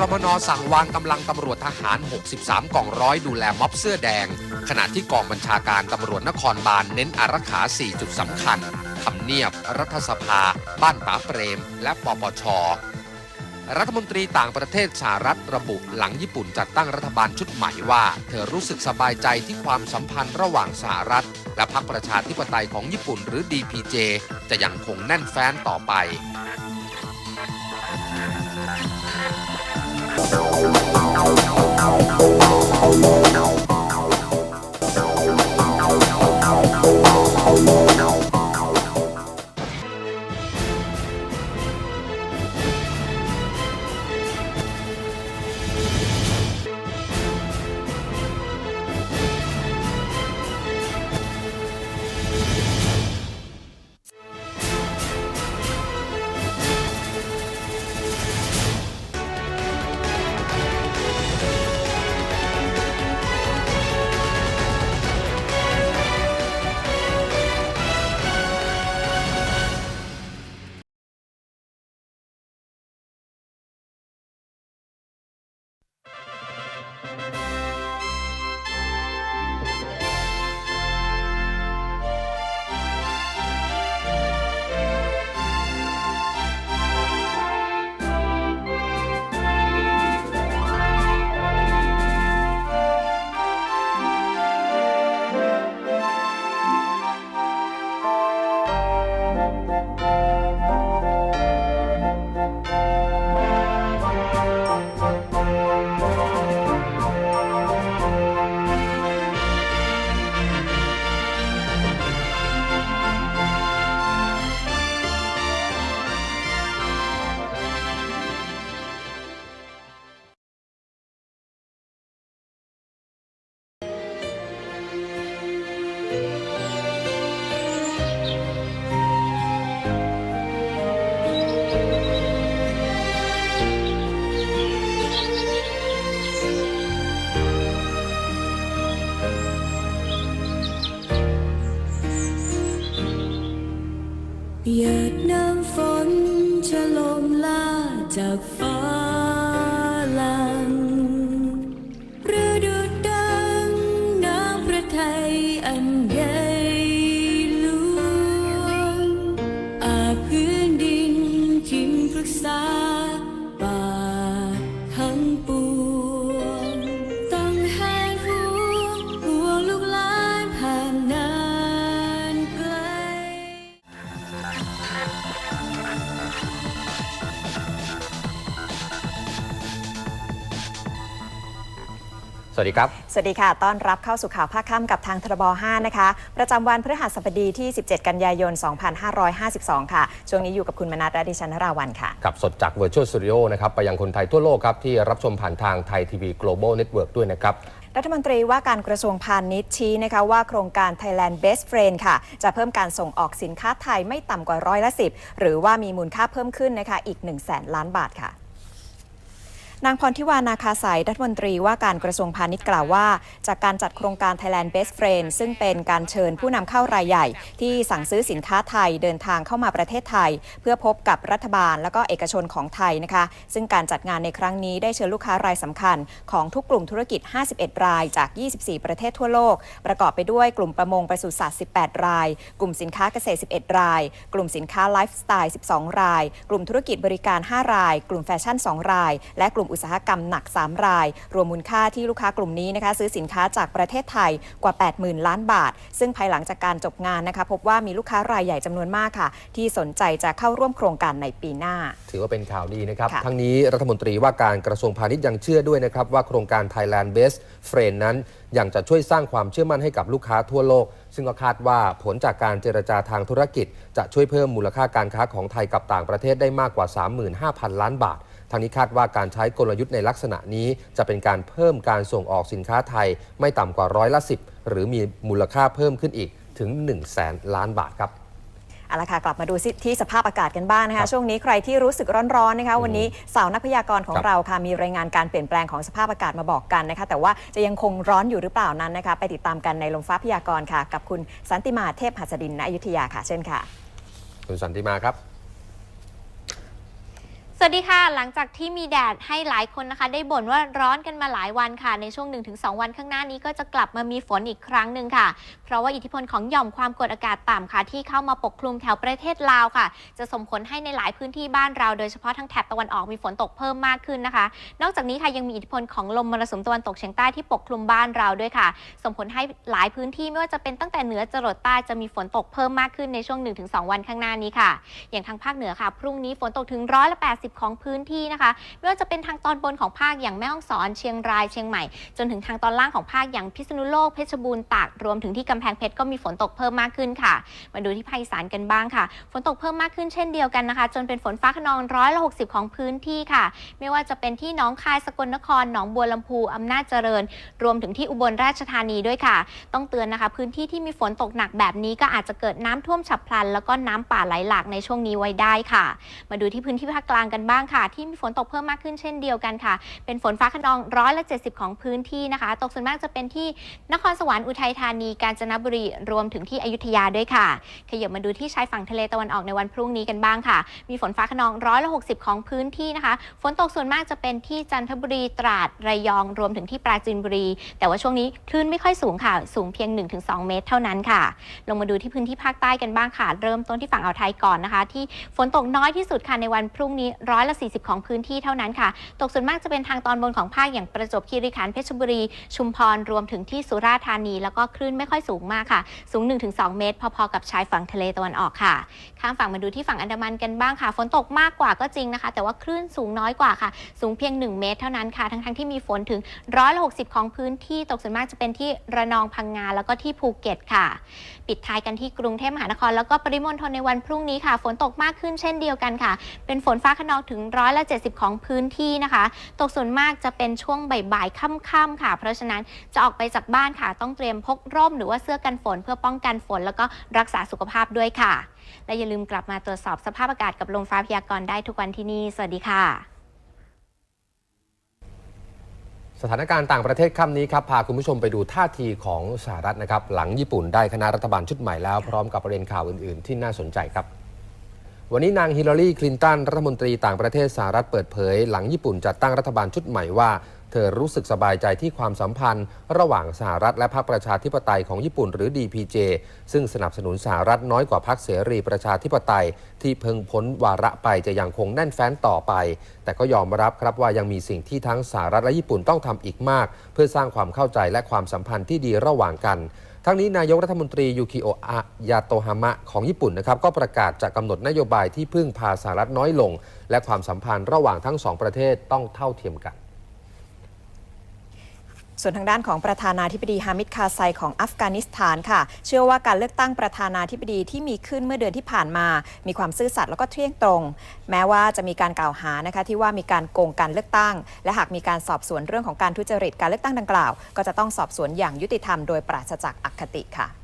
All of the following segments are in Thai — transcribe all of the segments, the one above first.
รมนสั่งวางกำลังตำรวจทหาร 63 กองร้อยดูแลม็อบเสื้อแดง ขณะที่กองบัญชาการตำรวจนครบาลเน้นอารักขา 4 จุดสำคัญทำเนียบ รัฐสภา บ้านป๋าเปรม และปปช รัฐมนตรีต่างประเทศสหรัฐระบุหลังญี่ปุ่นจัดตั้งรัฐบาลชุดใหม่ว่า เธอรู้สึกสบายใจที่ความสัมพันธ์ระหว่างสหรัฐ และพรรคประชาธิปไตยของญี่ปุ่นหรือ DPJ จะยังคงแน่นแฟ้นต่อไป ห วัสดีครับ สวัสดีค่ะ ต้อนรับเข้าสู่ข่าวภาคค่ำกับทางทรบ5นะคะ ประจำวันพฤหัสบดีที่ 17 กันยายน 2552 ค่ะ ช่วงนี้อยู่กับคุณมนัทและดิฉันนราวันค่ะ กับสดจาก Virtual Studio นะครับ ไปยังคนไทยทั่วโลกครับ ที่รับชมผ่านทางไทยทีวี Global Network ด้วยนะครับรัฐมนตรีว่าการกระทรวงพาณิชย์ชี้นะคะว่าโครงการ Thailand Best Friend ค่ะ จะเพิ่มการส่งออกสินค้าไทยไม่ต่ำกว่าร้อยละ10หรือว่ามีมูลค่าเพิ่มขึ้นนะคะอีก 1 0 0 0 0แสนล้านบาทค่ะ นางพรทิวานาคาสายรัฐมนตรีว่าการกระทรวงพาณิชย์กล่าวว่า จากการจัดโครงการ Thailand Best Friend ซึ่งเป็นการเชิญผู้นำเข้ารายใหญ่ ที่สั่งซื้อสินค้าไทยเดินทางเข้ามาประเทศไทย เพื่อพบกับรัฐบาลและก็เอกชนของไทยนะคะ ซึ่งการจัดงานในครั้งนี้ได้เชิญลูกค้ารายสำคัญ ของทุกกลุ่มธุรกิจ 51 รายจาก 24 ประเทศทั่วโลก ประกอบไปด้วยกลุ่มประมงปศุสัตว์ 18 ราย กลุ่มสินค้าเกษตร 11 ราย กลุ่มสินค้าไลฟ์สไตล์ 12 ราย กลุ่มธุรกิจบริการ 5 ราย กลุ่มแฟชั่น 2 ราย และกลุ่มอุตสาหกรรมหนัก 3 ราย รวมมูลค่าที่ลูกค้ากลุ่มนี้นะคะซื้อสินค้าจากประเทศไทยกว่า 80,000 ล้านบาท ซึ่งภายหลังจากการจบงานนะคะพบว่ามีลูกค้ารายใหญ่จำนวนมากค่ะ ที่สนใจจะเข้าร่วมโครงการในปีหน้า ถือว่าเป็นข่าวดีนะครับค่ะทั้งนี้รัฐมนตรีว่าการกระทรวงพาณิชย์ยังเชื่อด้วยนะครับว่าโครงการ Thailand Best Friend นั้นยังจะช่วยสร้างความเชื่อมั่นให้กับลูกค้าทั่วโลก ซึ่งก็คาดว่าผลจากการเจรจาทางธุรกิจ จะช่วยเพิ่มมูลค่าการค้าของไทยกับต่างประเทศได้มากกว่า 35,000 ล้านบาท ทางนี้คาดว่าการใช้กลยุทธ์ในลักษณะนี้ จะเป็นการเพิ่มการส่งออกสินค้าไทย ไม่ต่ำกว่าร้อยละ10หรือมีมูลค่าเพิ่มขึ้นอีกถึง 1 0 0 0 0แสนล้านบาทครับเอาละค่ะกลับมาดูสิที่สภาพอากาศกันบ้างนะครัคะบช่วงนี้ใครที่รู้สึกร้อนๆนะคะ วันนี้สาวนักพยากรณ์ของครับเราค่ะมีรายงานการเปลี่ยนแปลงของสภาพอากาศมาบอกกันนะคะ แต่ว่าจะยังคงร้อนอยู่หรือเปล่านั้นนะคะ ไปติดตามกันในลมฟ้าพยากรณ์ค่ะ กับคุณสันติมาเทพหัสดินณอยุธยาค่ะ เช่นค่ะ คุณสันติมาครับ สวัสดีค่ะ หลังจากที่มีแดดให้หลายคนนะคะ ได้บ่นว่าร้อนกันมาหลายวันค่ะ ในช่วง 1-2 วันข้างหน้านี้ก็จะกลับมามีฝนอีกครั้งหนึ่งค่ะ เพราะว่าอิทธิพลของหย่อมความกดอากาศต่ำค่ะ ที่เข้ามาปกคลุมแถวประเทศลาวค่ะ จะส่งผลให้ในหลายพื้นที่บ้านเรา โดยเฉพาะทางแถบตะวันออกมีฝนตกเพิ่มมากขึ้นนะคะ นอกจากนี้ค่ะยังมีอิทธิพลของลมมรสุมตะวันตกเฉียงใต้ที่ปกคลุมบ้านเราด้วยค่ะ ส่งผลให้หลายพื้นที่ไม่ว่าจะเป็นตั้งแต่เหนือจรดใต้จะมีฝนตกเพิ่มมากขึ้นในช่วง 1-2 วันข้างหน้านี้ค่ะ อย่างทางภาคเหนือค่ะ พรุ่งนี้ฝนตกถึงร้อยละ80ของพื้นที่นะคะไม่ว่าจะเป็นทางตอนบนของภาคอย่างแม่ฮ่องสอนเชียงรายเชียงใหม่ จนถึงทางตอนล่างของภาคอย่างพิษณุโลกเพชรบูรณ์ตากรวมถึงที่กำแพงเพชรก็มีฝนตกเพิ่มมากขึ้นค่ะ มาดูที่ภาคอีสานกันบ้างค่ะ ฝนตกเพิ่มมากขึ้นเช่นเดียวกันนะคะ จนเป็นฝนฟ้าขนองร้อยละ60ของพื้นที่ค่ะ ไม่ว่าจะเป็นที่หนองคายสกลนครหนองบัวลำพูอำนาจเจริญ รวมถึงที่อุบลราชธานีด้วยค่ะ ต้องเตือนนะคะ พื้นที่ที่มีฝนตกหนักแบบนี้ก็อาจจะเกิดน้ำท่วมฉับพลัน แล้วก็น้ำป่าไหลหลากในช่วงนี้ไว้ได้ค่ะ มาดูที่พื้นที่ภาคกลางกันบ้างค่ะ ที่มีฝนตกเพิ่มมากขึ้นเช่นเดียวกันค่ะ เป็นฝนฟ้าขนองร้อยละ70 ของพื้นที่นะคะ ตกส่วนมากจะเป็นที่นครสวรรค์อุทัยธานีกาญจนบุรีรวมถึงที่อยุธยาด้วยค่ะขยับมาดูที่ชายฝั่งทะเลตะวันออกในวันพรุ่งนี้กันบ้างค่ะ มีฝนฟ้าขนองร้อยละ60 ของพื้นที่นะคะ ฝนตกส่วนมากจะเป็นที่จันทบุรีตราดระยองรวมถึงที่ปราจีนบุรี แต่ว่าช่วงนี้คลื่นไม่ค่อยสูงค่ะ สูงเพียง 1-2 เมตรเท่านั้นค่ะ ลงมาดูที่พื้นที่ภาคใต้กันบ้างค่ะ เริ่มต้นที่ฝั่งอ่าวไทยก่อนนะคะ ที่ฝนตกน้อยที่สุดค่ะในวันพรุ่งนี้ร้อยละ 40 ของพื้นที่เท่านั้นค่ะ ตกส่วนมากจะเป็นทางตอนบนของภาคอย่างประจวบคีรีขันธ์เพชรบุรี ชุมพรรวมถึงที่สุราษฎร์ธานี แล้วก็คลื่นไม่ค่อยสูงมากค่ะ สูง 1-2 เมตร พอๆกับชายฝั่งทะเลตะวันออกค่ะ ข้ามฝั่งมาดูที่ฝั่งอันดามันกันบ้างค่ะ ฝนตกมากกว่าก็จริงนะคะ แต่ว่าคลื่นสูงน้อยกว่าค่ะ สูงเพียง 1 เมตร เท่านั้นค่ะ ทั้งๆที่มีฝนถึงร้อยละ60ของพื้นที่ตกส่วนมากจะเป็นที่ระนองพังงาแล้วก็ที่ภูเก็ตค่ะ ปิดท้ายกันที่กรุงเทพมหานครแล้วก็ปริมณฑลในวันพรุ่งนี้ค่ะ ฝนตกมากขึ้นเช่นเดียวกันค่ะ เป็นฝนฟ้าขนองถึงร้อยละ 70 ของพื้นที่นะคะ ตกส่วนมากจะเป็นช่วงบ่ายๆค่ำๆค่ะ เพราะฉะนั้นจะออกไปจากบ้านค่ะ ต้องเตรียมพกร่มหรือว่าเสื้อกันฝน เพื่อป้องกันฝน แล้วก็รักษาสุขภาพด้วยค่ะ และอย่าลืมกลับมาตรวจสอบสภาพอากาศกับลมฟ้าพยากรณ์ได้ทุกวันที่นี่ สวัสดีค่ะสถานการณ์ต่างประเทศค่ำนี้ครับพาคุณผู้ชมไปดูท่าทีของสหรัฐนะครับ หลังญี่ปุ่นได้คณะรัฐบาลชุดใหม่แล้ว พร้อมกับประเด็นข่าวอื่น ๆ ที่น่าสนใจครับ วันนี้นางฮิลลารีคลินตันรัฐมนตรีต่างประเทศสหรัฐเปิดเผย หลังญี่ปุ่นจัดตั้งรัฐบาลชุดใหม่ว่าเธอรู้สึกสบายใจที่ความสัมพันธ์ ระหว่างสหรัฐและพรรคประชาธิปไตยของญี่ปุ่นหรือ DPJ ซึ่งสนับสนุนสหรัฐน้อยกว่าพรรคเสรีประชาธิปไตย ที่เพิ่งพ้นวาระไปจะยังคงแน่นแฟ้นต่อไป แต่ก็ยอมรับครับว่ายังมีสิ่งที่ทั้งสหรัฐและญี่ปุ่นต้องทำอีกมาก เพื่อสร้างความเข้าใจและความสัมพันธ์ที่ดีระหว่างกัน ทั้งนี้นายกรัฐมนตรียูคิโอะยาโตฮามะของญี่ปุ่นนะครับก็ประกาศจะกำหนดนโยบายที่พึ่งพาสหรัฐน้อยลง และความสัมพันธ์ระหว่างทั้งสองประเทศต้องเท่าเทียมกัน ส่วนทางด้านของประธานาธิบดีฮามิดคาไซของอัฟกานิสถานค่ะ เชื่อว่าการเลือกตั้งประธานาธิบดีที่มีขึ้นเมื่อเดือนที่ผ่านมา มีความซื่อสัตย์แล้วก็เที่ยงตรง แม้ว่าจะมีการกล่าวหานะคะที่ว่ามีการโกงการเลือกตั้ง และหากมีการสอบสวนเรื่องของการทุจริตการเลือกตั้งดังกล่าว ก็จะต้องสอบสวนอย่างยุติธรรมโดยปราศจากอคติค่ะ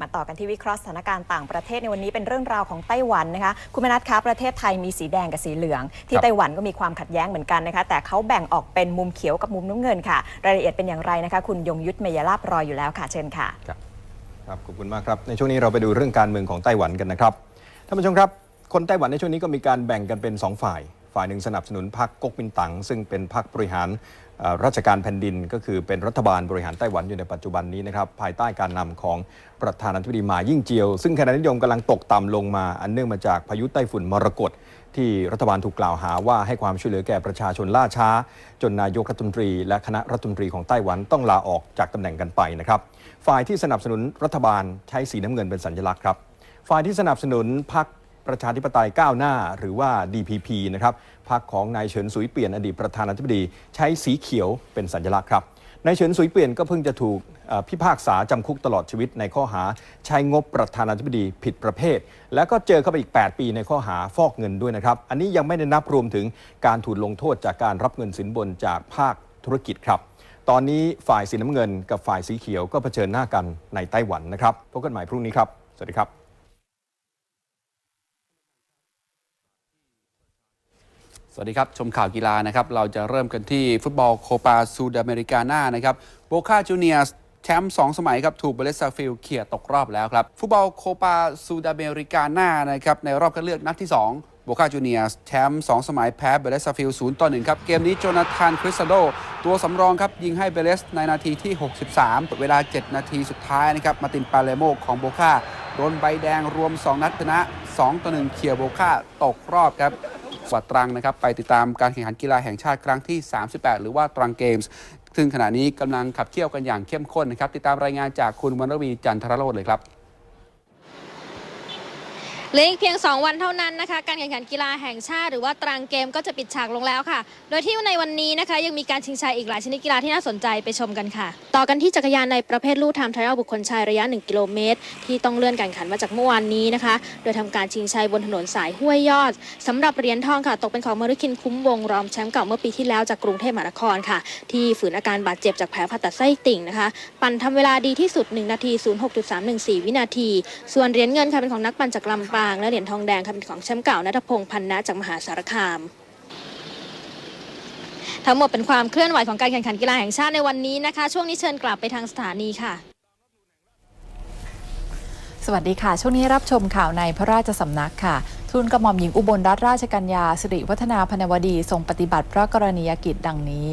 มาต่อกันที่วิเคราะห์สถานการณ์ต่างประเทศในวันนี้เป็นเรื่องราวของไต้หวันนะคะคุณมนัทคะประเทศไทยมีสีแดงกับสีเหลือง ที่ครับไต้หวันก็มีความขัดแย้งเหมือนกันนะคะ แต่เขาแบ่งออกเป็นมุมเขียวกับมุมน้ำเงินค่ะ รายละเอียดเป็นอย่างไรนะคะ คุณยงยุทธเมยลาบรออยู่แล้วค่ะเชิญค่ะครับขอบคุณมากครับในช่วงนี้เราไปดูเรื่องการเมืองของไต้หวันกันนะครับท่านผู้ชมครับ คนไต้หวันในช่วงนี้ก็มีการแบ่งกันเป็น 2 ฝ่าย ฝ่ายหนึ่งสนับสนุนพรรคก๊กมินตั๋งซึ่งเป็นพรรคบริหารราชการแผ่นดินก็คือเป็นรัฐบาลบริหารไต้หวันอยู่ในปัจจุบันนี้นะครับภายใต้การนำของประธานาธิบดีหมายิ่งเจียว ซึ่งคะแนนนิยมกำลังตกต่ำลงมา อันเนื่องมาจากพายุไต้ฝุ่นมรกตที่รัฐบาลถูกกล่าวหาว่าให้ความช่วยเหลือแก่ประชาชนล่าช้า จนนายกรัฐมนตรีและคณะรัฐมนตรีของไต้หวันต้องลาออกจากตำแหน่งกันไปนะครับฝ่ายที่สนับสนุนรัฐบาลใช้สีน้ำเงินเป็นสัญลักษณ์ครับฝ่ายที่สนับสนุนพรรค ประชาธิปไตยก้าวหน้า หรือว่า DPP นะครับพรรคของนายเฉินสุยเปี่ยนอดีตประธานาธิบดีใช้สีเขียวเป็นสัญลักษณ์ครับนายเฉินสุยเปี่ยนก็เพิ่งจะถูกพิพากษาจำคุกตลอดชีวิตในข้อหาใช้งบประธานาธิบดีผิดประเภท แล้วก็เจอเข้าไปอีก 8 ปีในข้อหาฟอกเงินด้วยนะครับ อันนี้ยังไม่ได้นับรวมถึงการถูกลงโทษจากการรับเงินสินบนจากภาคธุรกิจครับ ตอนนี้ฝ่ายสีน้ำเงินกับฝ่ายสีเขียวก็เผชิญหน้ากันในไต้หวันนะครับพบกันใหม่พรุ่งนี้ครับ สวัสดีครับ ส วัสดีครับ ชมข่าวกีฬานะครับ เราจะเริ่มกันที่ฟุตบอลโคปาซูดอเมริกาน่านะครับโบคาจูเนียสแชมป์2สมัยครับ ถูกเบเลสซาฟิลเขี่ยตกรอบแล้วครับ ฟุตบอลโคปาซูดอเมริกาน่านะครับ ในรอบคัดเลือกนัดที่ 2 โบคาจูเนียสแชมป์2สมัยแพ้เบเลสซาฟิล0ต่อ1ครับ เกมนี้โจนาธานคริสซาโด ตัวสำรองครับ ยิงให้เบเลสในนาทีที่ 63 เวลา 7 นาทีสุดท้ายนะครับมาตินปาเลโมของโบคาโดนใบแดงรวม 2 นัดชนะ2ต่อ1เคียร์โบคาตกรอบครับ กว่าตรังนะครับ ไปติดตามการแข่งขันกีฬาแห่งชาติครั้งที่ 38 หรือว่าตรังเกมส์ซึ่งขณะนี้กำลังขับเคี่ยวกันอย่างเข้มข้นนะครับ ติดตามรายงานจากคุณวรรณวีจันทรโรธเลยครับ เหลืออีกเพียง 2 วันเท่านั้นนะคะ การแข่งขันกีฬาแห่งชาติหรือว่าตรังเกมก็จะปิดฉากลงแล้วค่ะ โดยที่ในวันนี้นะคะ ยังมีการชิงชัยอีกหลายชนิดกีฬาที่น่าสนใจไปชมกันค่ะ ต่อกันที่จักรยานในประเภทลู่ไทม์ไทรัลบุคคลชายระยะ 1 กิโลเมตร ที่ต้องเลื่อนการแข่งขันมาจากเมื่อวานนี้นะคะ โดยทำการชิงชัยบนถนนสายห้วยยอดสำหรับเหรียญทองค่ะ ตกเป็นของมรุคินคุ้มวงรองแชมป์เก่าเมื่อปีที่แล้วจากกรุงเทพมหานครค่ะ ที่ฝืนอาการบาดเจ็บจากแผลผ่าตัดไส้ติ่งนะคะ ปั่นทำเวลาดีที่สุด1นาที06.314 วินาที ส่วนเหรียญเงินค่ะเป็นของนักปั่นจากลำปางและเหรียญทองแดงค่ะเป็นของแชมป์เก่านัทพงษ์พันนะจากมหาสารคาม ทั้งหมดเป็นความเคลื่อนไหวของการแข่งขันกีฬาแห่งชาติในวันนี้นะคะ ช่วงนี้เชิญกลับไปทางสถานีค่ะสวัสดีค่ะ ช่วงนี้รับชมข่าวในพระราชสำนักค่ะ ทูลกระหม่อมหญิงอุบลรัตนราชกัญญาสิริวัฒนาพนวดีทรงปฏิบัติพระกรณียกิจดังนี้